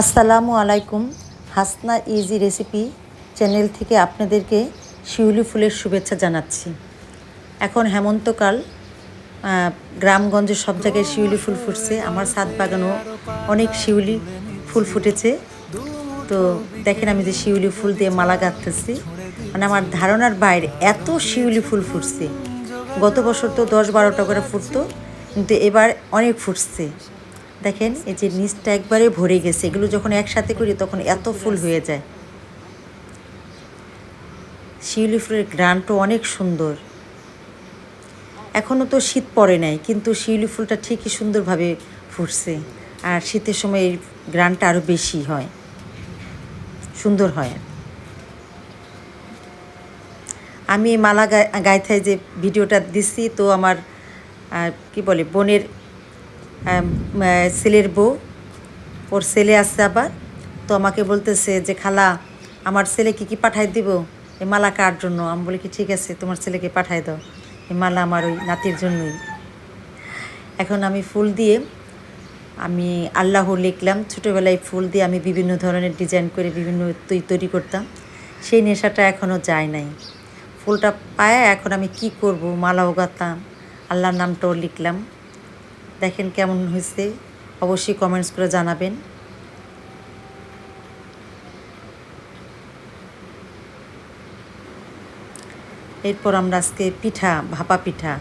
আসসালামু আলাইকুম। Hasna easy recipe channel থেকে আপনাদেরকে শিউলি ফুলের শুভেচ্ছা জানাচ্ছি। এখন হেমন্তকাল আহ, গ্রামগঞ্জে সব জায়গায় শিউলি ফুল ফুটছে। আমার ছাদ বাগানও অনেক শিউলি ফুল ফুটেছে। তো দেখেন আমি যে শিউলি ফুল দিয়ে মালা গাঁথতেছি। মানে আমার ধারণার বাইরে এত শিউলি ফুল ফুটছে। গত বছর তো দশ বারোটা করে ফুটতো কিন্তু এবার অনেক ফুটছে। দেখেন, এই যে নিচটা একবারে ভরে গেছে, এগুলো যখন একসাথে করি তখন এত ফুল হয়ে যায়। শিউলি ফুলের গ্রানটা অনেক সুন্দর। এখনও তো শীত পড়ে নাই, কিন্তু শিউলি ফুলটা ঠিকই সুন্দরভাবে ফুটছে। আর শীতের সময় এই গ্রানটা আরও বেশি হয়, সুন্দর হয়। আমি মালা গাইথায় যে ভিডিওটা দিচ্ছি তো আমার কি বলে, বোনের ছেলের বউ, ওর ছেলে আসছে আবার। তো আমাকে বলতেছে যে, খালা, আমার ছেলেকে কি কি পাঠাই দিব? এই মালা কার জন্য? আমি বলি, কি ঠিক আছে, তোমার ছেলেকে পাঠাই দাও। এই মালা আমার ওই নাতির জন্যই। এখন আমি ফুল দিয়ে আমি আল্লাহ লিখলাম, ছোটোবেলায় ফুল দিয়ে আমি বিভিন্ন ধরনের ডিজাইন করে বিভিন্ন তৈ- তৈরি করতাম। সেই নেশাটা এখনও যায় নাই। ফুলটা পায় এখন আমি কি করব? মালাও গাতাম আল্লাহর নামটাও লিখলাম। দেখেন কেমন হয়েছে, অবশ্যই কমেন্টস করে জানাবেন। এরপর আমরা আজকে পিঠা, ভাপা পিঠা।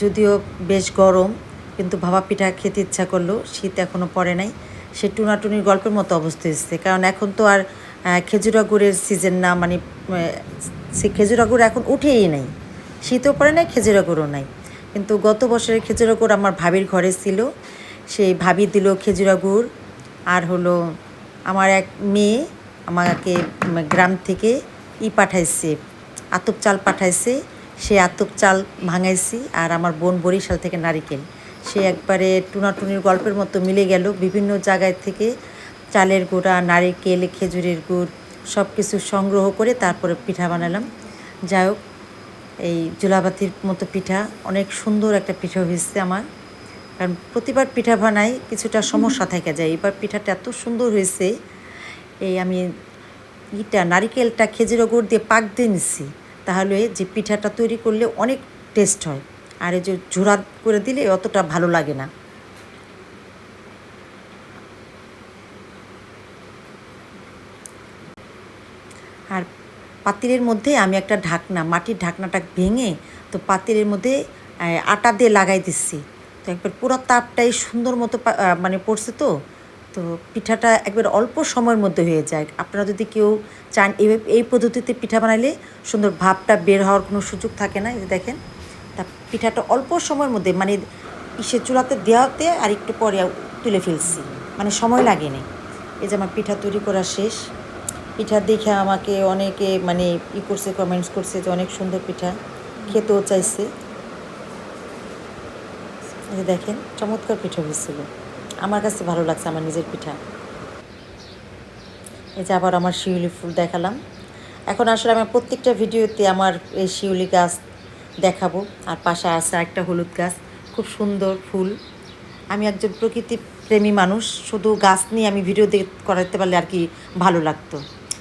যদিও বেশ গরম, কিন্তু ভাপা পিঠা খেতে ইচ্ছা করল, শীত এখনও পড়ে নাই। সে টুনাটুনির গল্পের মতো অবস্থা এসছে কারণ এখন তো আর খেজুরা গুড়ের সিজন না মানে সে খেজুরা গুড় এখন উঠেই নাই। শীতও পড়ে নাই, খেজুরা গুড়ও নাই। কিন্তু গত বছরের খেজুরা গুড় আমার ভাবির ঘরে ছিল। সেই ভাবি দিল খেজুরা গুড়। আর হলো আমার এক মেয়ে আমাকে গ্রাম থেকে ই পাঠাইছে, আতপ চাল পাঠাইছে। সে আতপ চাল ভাঙাইছি আর আমার বোন বরিশাল থেকে নারিকেল। সে একবারে টুনাটুনির গল্পের মতো মিলে গেল। বিভিন্ন জায়গায় থেকে চালের গুঁড়া, নারিকেল, খেজুরের গুড় সব কিছু সংগ্রহ করে তারপরে পিঠা বানালাম। যাই হোক এই জুলাবাতির মতো পিঠা, অনেক সুন্দর একটা পিঠা হয়েছে আমার। কারণ প্রতিবার পিঠা বানাই, কিছুটা সমস্যা থেকে যায়। এবার পিঠাটা এত সুন্দর হয়েছে, এই আমি ইটা নারিকেলটা খেজুর গুড় দিয়ে পাক দিয়ে নিচ্ছি তাহলে যে পিঠাটা তৈরি করলে অনেক টেস্ট হয়। আর এই যে ঝোড়া করে দিলে অতটা ভালো লাগে না। আর পাতিলের মধ্যে আমি একটা ঢাকনা, মাটির ঢাকনাটা ভেঙে তো পাতিলের মধ্যে আটা দিয়ে লাগাই দিচ্ছি। তো একবার পুরো তাপটাই সুন্দর মতো মানে পড়ছে তো তো পিঠাটা একবার অল্প সময়ের মধ্যে হয়ে যায়। আপনারা যদি কেউ চান এই এই পদ্ধতিতে পিঠা বানাইলে সুন্দর ভাবটা বের হওয়ার কোনো সুযোগ থাকে না, এই দেখেন। তা পিঠাটা অল্প সময়ের মধ্যে মানে ইসে চুলাতে দেওয়াতে আর একটু পরে তুলে ফেলছি মানে সময় লাগেনি। এই যে আমার পিঠা তৈরি করা শেষ। পিঠা দেখে আমাকে অনেকে মানে ই করছে কমেন্টস করছে যে অনেক সুন্দর পিঠা, খেতেও চাইছে। এই দেখেন, চমৎকার পিঠা হয়েছিল। আমার কাছে ভালো লাগছে আমার নিজের পিঠা। এই যে আবার আমার শিউলি ফুল দেখালাম। এখন আসলে আমার প্রত্যেকটা ভিডিওতে আমার এই শিউলি গাছ দেখাবো। আর পাশে আছে একটা হলুদ গাছ, খুব সুন্দর ফুল। আমি একজন প্রকৃতি প্রেমী মানুষ, শুধু গাছ নিয়ে আমি ভিডিও দেখ করাতে পারলে আর কি ভালো লাগতো।